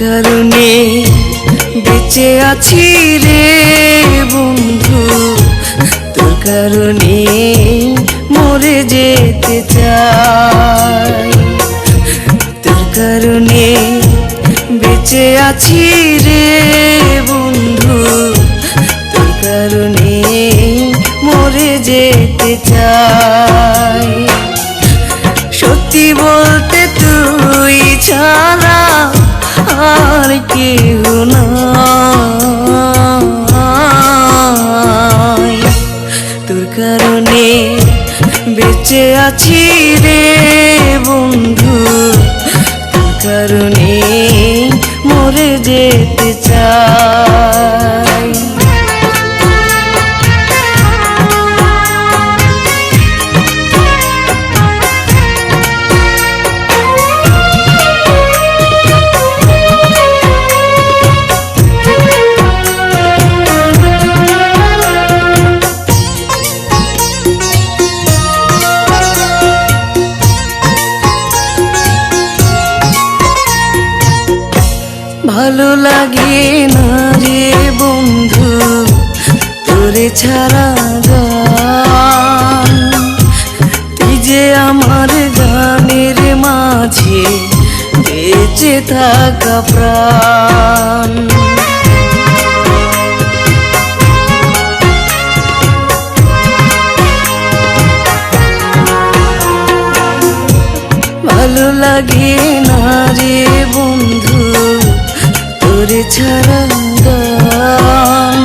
কারণে বেঁচে আছি রে বন্ধু। তোর কারণে মরে যেতে চাই। তোর কারণে বেঁচে আছি রে বন্ধু। তোর কারণে মরে যেতে চাই। সত্যি বলতে তুই ছাড়া কেউ বেঁচে আছি রে বন্ধু। কারণে মরে যেতে চাই। ভালো লাগে না রে বন্ধু, তোরে ছাড়া গান। তুই যে আমার গানের মাঝে বেঁচে থাকা প্রাণ। ভালো লাগে ছাড়া গান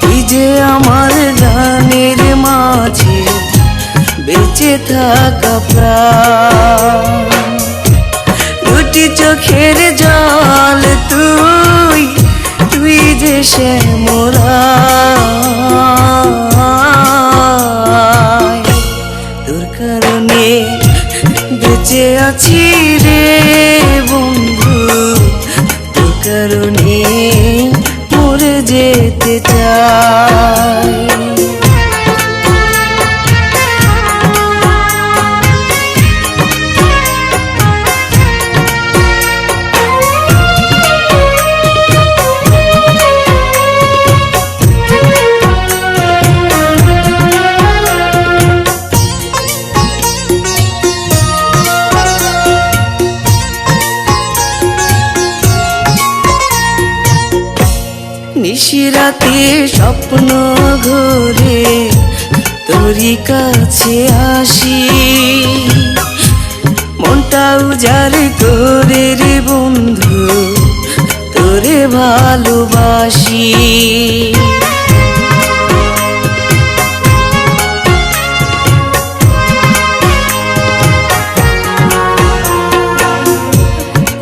তুই যে আমার গানের মাঝে বেঁচে থাকা প্রাণ। দুটি চোখের জল তুই তুই যে শ্যামরা তোর কারণে বেঁচে আছি রে। যেতে চাই। নিশিরাতে স্বপ্ন ঘরে, তোরই কাছে আসি। মনটা উজাড় করে রে বন্ধু, তোরে ভালোবাসি।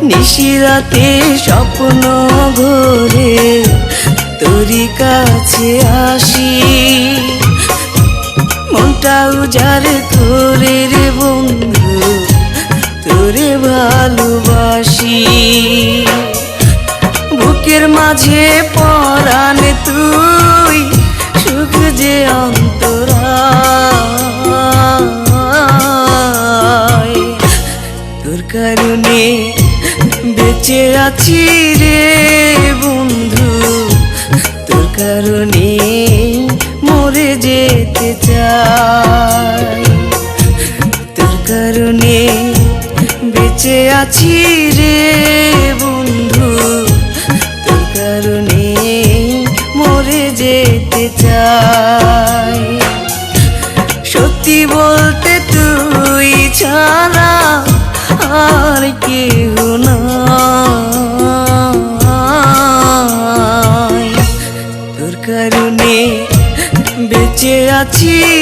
নিশিরাতে স্বপ্ন ঘরে তোরই কাছে আসি। মনটা উজাড় করে রে বন্ধু, তোরে ভালোবাসি। বুকের মাঝে পরাণ তুই, সুখ যে অন্তরা তোর কারণে বেঁচে আছি। কারণে বেঁচে আছি রে বন্ধু। তোর কারণে মরে যেতে চাই। সত্যি বলতে তুই ছাড়া আর কেউ না তোর কারণে বেঁচে আছি